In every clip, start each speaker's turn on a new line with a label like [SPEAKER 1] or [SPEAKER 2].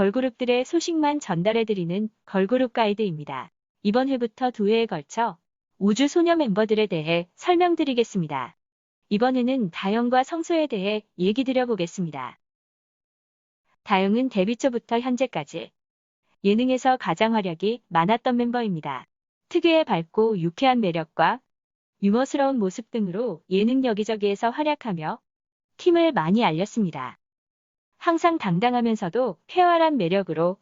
[SPEAKER 1] 걸그룹들의 소식만 전달해드리는 걸그룹 가이드입니다. 이번 회부터 두 회에 걸쳐 우주 소녀 멤버들에 대해 설명드리겠습니다. 이번에는 다영과 성소에 대해 얘기 드려보겠습니다. 다영은 데뷔 초부터 현재까지 예능에서 가장 활약이 많았던 멤버입니다. 특유의 밝고 유쾌한 매력과 유머스러운 모습 등으로 예능 여기저기에서 활약하며 팀을 많이 알렸습니다. 항상 당당하면서도 쾌활한 매력으로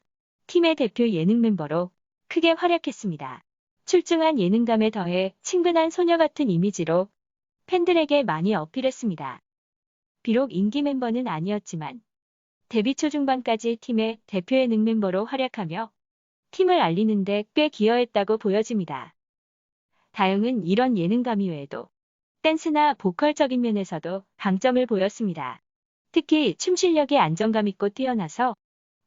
[SPEAKER 1] 팀의 대표 예능 멤버로 크게 활약했습니다. 출중한 예능감에 더해 친근한 소녀 같은 이미지로 팬들에게 많이 어필했습니다. 비록 인기 멤버는 아니었지만 데뷔 초 중반까지 팀의 대표 예능 멤버로 활약하며 팀을 알리는데 꽤 기여했다고 보여집니다. 다영은 이런 예능감 이외에도 댄스나 보컬적인 면에서도 강점을 보였습니다. 특히 춤 실력이 안정감 있고 뛰어나서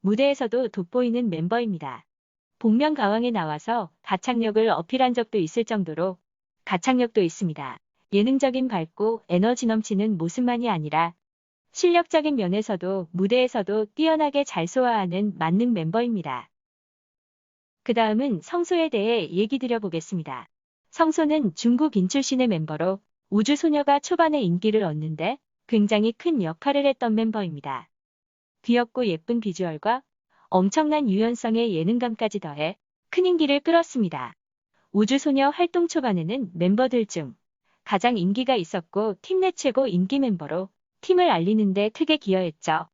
[SPEAKER 1] 무대에서도 돋보이는 멤버입니다. 복면 가왕에 나와서 가창력을 어필한 적도 있을 정도로 가창력도 있습니다. 예능적인 밝고 에너지 넘치는 모습만이 아니라 실력적인 면에서도 무대에서도 뛰어나게 잘 소화하는 만능 멤버입니다. 그 다음은 성소에 대해 얘기 드려보겠습니다. 성소는 중국 인 출신의 멤버로 우주소녀가 초반에 인기를 얻는데 굉장히 큰 역할을 했던 멤버입니다. 귀엽고 예쁜 비주얼과 엄청난 유연성의 예능감까지 더해 큰 인기를 끌었습니다. 우주소녀 활동 초반에는 멤버들 중 가장 인기가 있었고 팀 내 최고 인기 멤버로 팀을 알리는데 크게 기여했죠.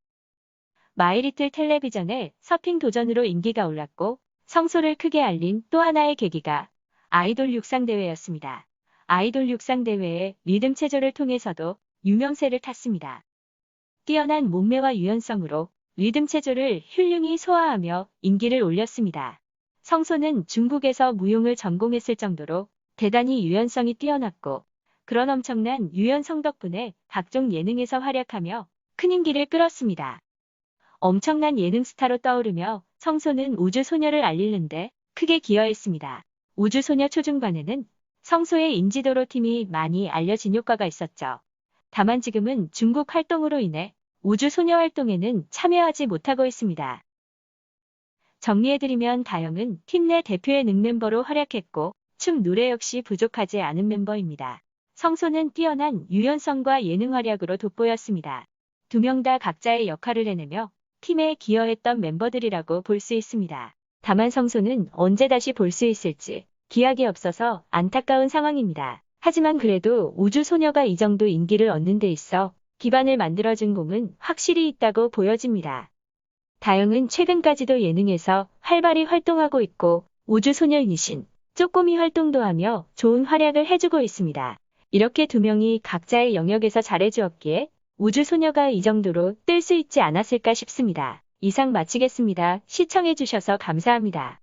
[SPEAKER 1] 마이리틀 텔레비전의 서핑 도전으로 인기가 올랐고 성소를 크게 알린 또 하나의 계기가 아이돌 육상대회였습니다. 아이돌 육상대회의 리듬 체조를 통해서도 유명세를 탔습니다. 뛰어난 몸매와 유연성으로 리듬 체조를 훌륭히 소화하며 인기를 올렸습니다. 성소는 중국에서 무용을 전공했을 정도로 대단히 유연성이 뛰어났고 그런 엄청난 유연성 덕분에 각종 예능에서 활약하며 큰 인기를 끌었습니다. 엄청난 예능 스타로 떠오르며 성소는 우주소녀를 알리는데 크게 기여했습니다. 우주소녀 초중반에는 성소의 인지도로 팀이 많이 알려진 효과가 있었죠. 다만 지금은 중국 활동으로 인해 우주소녀 활동에는 참여하지 못하고 있습니다. 정리해드리면 다영은 팀 내 대표의 능멤버로 활약했고 춤 노래 역시 부족하지 않은 멤버입니다. 성소는 뛰어난 유연성과 예능 활약으로 돋보였습니다. 두 명 다 각자의 역할을 해내며 팀에 기여했던 멤버들이라고 볼 수 있습니다. 다만 성소는 언제 다시 볼 수 있을지 기약이 없어서 안타까운 상황입니다. 하지만 그래도 우주소녀가 이 정도 인기를 얻는 데 있어 기반을 만들어준 공은 확실히 있다고 보여집니다. 다영은 최근까지도 예능에서 활발히 활동하고 있고 우주소녀이신 쪼꼬미 활동도 하며 좋은 활약을 해주고 있습니다. 이렇게 두 명이 각자의 영역에서 잘해주었기에 우주소녀가 이 정도로 뜰 수 있지 않았을까 싶습니다. 이상 마치겠습니다. 시청해주셔서 감사합니다.